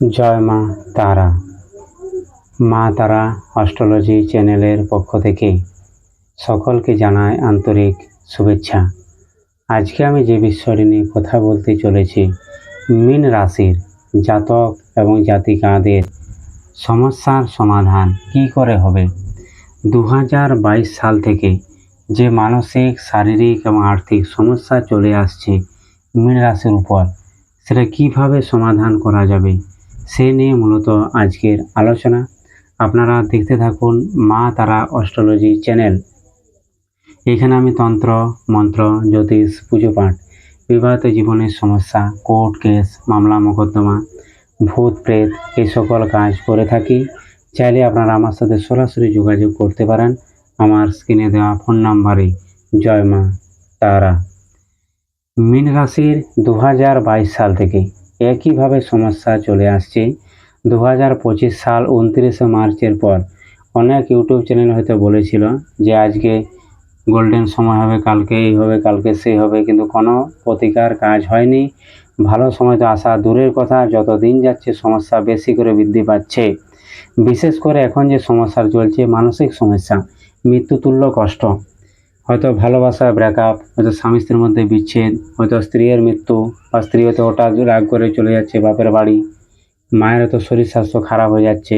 জয় মা তারা। মা তারা অস্ট্রোলজি চ্যানেলের পক্ষ থেকে সকলকে জানায় আন্তরিক শুভেচ্ছা। আজকে আমি যে বিষয়টি নিয়ে কথা বলতে চলেছি, মীন রাশির জাতক এবং জাতিকাদের সমস্যার সমাধান কি করে হবে? দু সাল থেকে যে মানসিক, শারীরিক এবং আর্থিক সমস্যা চলে আসছে মীন রাশির উপর, সেটা কীভাবে সমাধান করা যাবে? সে নিয়ে মূলত আজকের আলোচনা। আপনারা দেখতে থাকুন মা তারা অস্ট্রোলজি চ্যানেল। এখানে আমি তন্ত্র, মন্ত্র, জ্যোতিষ, পুজো পাঠ, বিবাহিত জীবনের সমস্যা, কোর্ট কেস, মামলা, মোকদ্দমা, ভূত, প্রেত এই সকল কাজ করে থাকি। চাইলে আপনারা আমার সাথে সরাসরি যোগাযোগ করতে পারেন। আমার স্ক্রিনে দেওয়া ফোন নাম্বারে। জয় মা তারা। মীন রাশির দু হাজার বাইশ সাল থেকে একইভাবে সমস্যা চলে আসছে। দু হাজার পঁচিশ সাল উনত্রিশে মার্চের পর অনেক ইউটিউব চ্যানেল হয়তো বলেছিল যে আজকে গোল্ডেন সময় হবে, কালকে এই হবে, কালকে সেই হবে, কিন্তু কোনো প্রতিকার কাজ হয়নি। ভালো সময় তো আসা দূরের কথা যত দিন যাচ্ছে সমস্যা বেশি করে বৃদ্ধি পাচ্ছে। বিশেষ করে এখন যে সমস্যা চলছে, মানসিক সমস্যা, মৃত্যুতুল্য কষ্ট। হয়তো ভালোবাসা ব্রেকআপ হয়তো স্বামী স্ত্রীর মধ্যে বিচ্ছেদ, হয়তো স্ত্রীর মৃত্যু বা স্ত্রী হয়তো ওটা রাগ করে চলে যাচ্ছে বাপের বাড়ি, মায়ের হয়তো শরীর স্বাস্থ্য খারাপ হয়ে যাচ্ছে।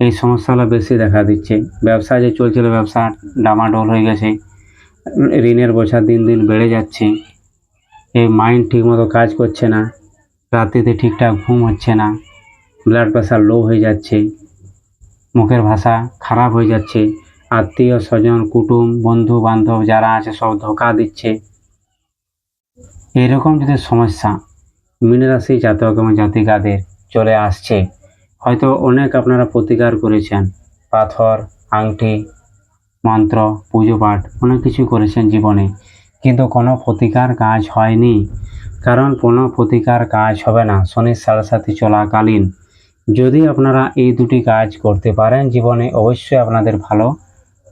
এই সমস্যাগুলো বেশি দেখা দিচ্ছে। ব্যবসা যে চলছিল ব্যবসা ডামাডোল হয়ে গেছে, ঋণের বোঝা দিন দিন বেড়ে যাচ্ছে। এই মাইন্ড ঠিকমতো কাজ করছে না, রাত্রিতে ঠিকঠাক ঘুম হচ্ছে না ব্লাড প্রেশার লো হয়ে যাচ্ছে, মুখের ভাষা খারাপ হয়ে যাচ্ছে। আত্মীয় স্বজন, কুটুম, বন্ধু, বান্ধব যারা আছে সব ধোকা দিচ্ছে। এরকম যদি সমস্যা মীনরাশি জাতক এবং জাতিকাদের চলে আসছে, হয়তো অনেক আপনারা প্রতিকার করেছেন। পাথর, আংটি, মন্ত্র, পুজো পাঠ, অনেক কিছু করেছেন জীবনে। কিন্তু কোনো প্রতিকার কাজ হয়নি। কারণ কোনো প্রতিকার কাজ হবে না। শনির সাড়ে চলাকালীন। যদি আপনারা এই দুটি কাজ করতে পারেন জীবনে, অবশ্যই আপনাদের ভালো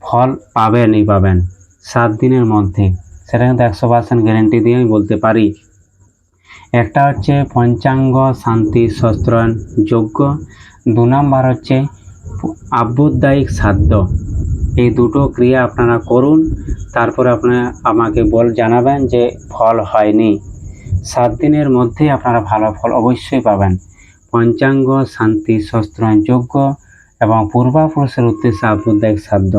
ফল পাবেনই পাবেন। সাত দিনের মধ্যে। সেটা কিন্তু একশো পার্সেন্ট গ্যারেন্টি দিয়ে আমি বলতে পারি। একটা হচ্ছে পঞ্চাঙ্গ শান্তি শস্ত্রায়ন যজ্ঞ দু নাম্বার হচ্ছে আব্যুদায়িক সাধ্য। এই দুটো ক্রিয়া আপনারা করুন, তারপরে আপনারা আমাকে বল জানাবেন যে ফল হয়নি। সাত দিনের মধ্যেই আপনারা ভালো ফল অবশ্যই পাবেন। পঞ্চাঙ্গ শান্তি শস্ত্রায়ন যজ্ঞ এবং পূর্বাপুরুষের উদ্দেশ্যে আব্যুদায়িক সাধ্য।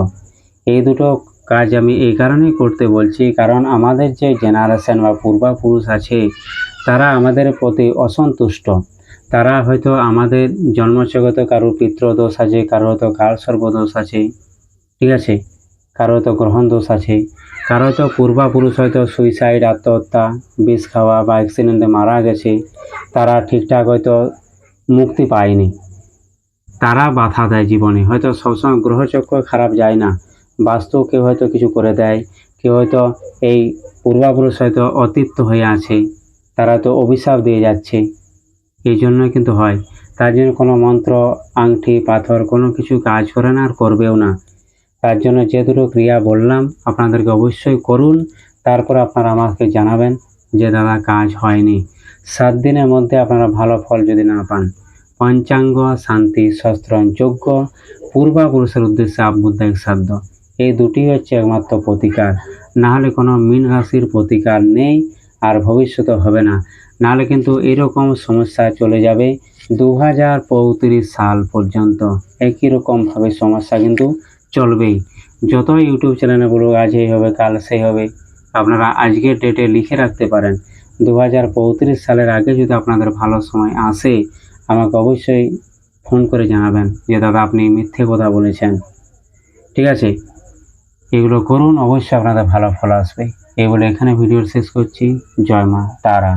এই দুটো কাজ আমি এই কারণেই করতে বলছি, কারণ আমাদের যে জেনারেশন বা পূর্বাপুরুষ আছে, তারা আমাদের প্রতি অসন্তুষ্ট। তারা হয়তো আমাদের জন্মজগত কারোর পিতৃদোষ আছে কারও হয়তো কাল সর্বদোষ আছে, ঠিক আছে? কারও হয়তো গ্রহণ দোষ আছে কারও হয়তো পূর্বাপুরুষ হয়তো সুইসাইড আত্মহত্যা, বিষ খাওয়া বা অ্যাক্সিডেন্টে মারা গেছে, তারা ঠিকঠাক হয়তো মুক্তি পায়নি। তারা বাধা দেয় জীবনে, হয়তো সবসময় গ্রহচক্র খারাপ যায় না। বাস্তু কেউ হয়তো কিছু করে দেয়, কেউ হয়তো এই পূর্বাপুরুষ হয়তো অতিপ্ত হয়ে আছে, তারা তো অভিশাপ দিয়ে যাচ্ছে। এই জন্য কিন্তু হয়। তার জন্য কোনো মন্ত্র আংটি পাথর কোনো কিছু কাজ করে না আর করবেও না। তার জন্য যে দুটো ক্রিয়া বললাম, আপনাদেরকে অবশ্যই করুন। তারপর আপনারা আমাকে জানাবেন যে দাদা, কাজ হয়নি। সাত দিনের মধ্যে আপনারা ভালো ফল যদি না পান, পঞ্চাঙ্গ শান্তি শস্ত্রায়ন যোগ্য পূর্বাপুরুষের উদ্দেশ্যে আবুদায়িক সাধ্য। এই দুটি হচ্ছে একমাত্র প্রতিকার। না হলে কোনো মীন রাশির প্রতিকার নেই আর ভবিষ্যতে হবে না। নাহলে কিন্তু এরকম সমস্যা চলে যাবে দু হাজার পঁয়ত্রিশ সাল পর্যন্ত। একই রকমভাবে সমস্যা কিন্তু চলবেই। যত ইউটিউব চ্যানেলে বলুক, আজ এই হবে, কাল সেই হবে, আপনারা আজকের ডেটে লিখে রাখতে পারেন। দু হাজার পঁয়ত্রিশ সালের আগে যদি আপনাদের ভালো সময় আসে, আমাকে অবশ্যই ফোন করে জানাবেন যে, দাদা, আপনি মিথ্যে কথা বলেছেন। ঠিক আছে? এগুলো করুন, অবশ্যই আপনাদের ভালো ফল আসবে। এই বলে এখানে ভিডিও শেষ করছি। জয় মা, তারা।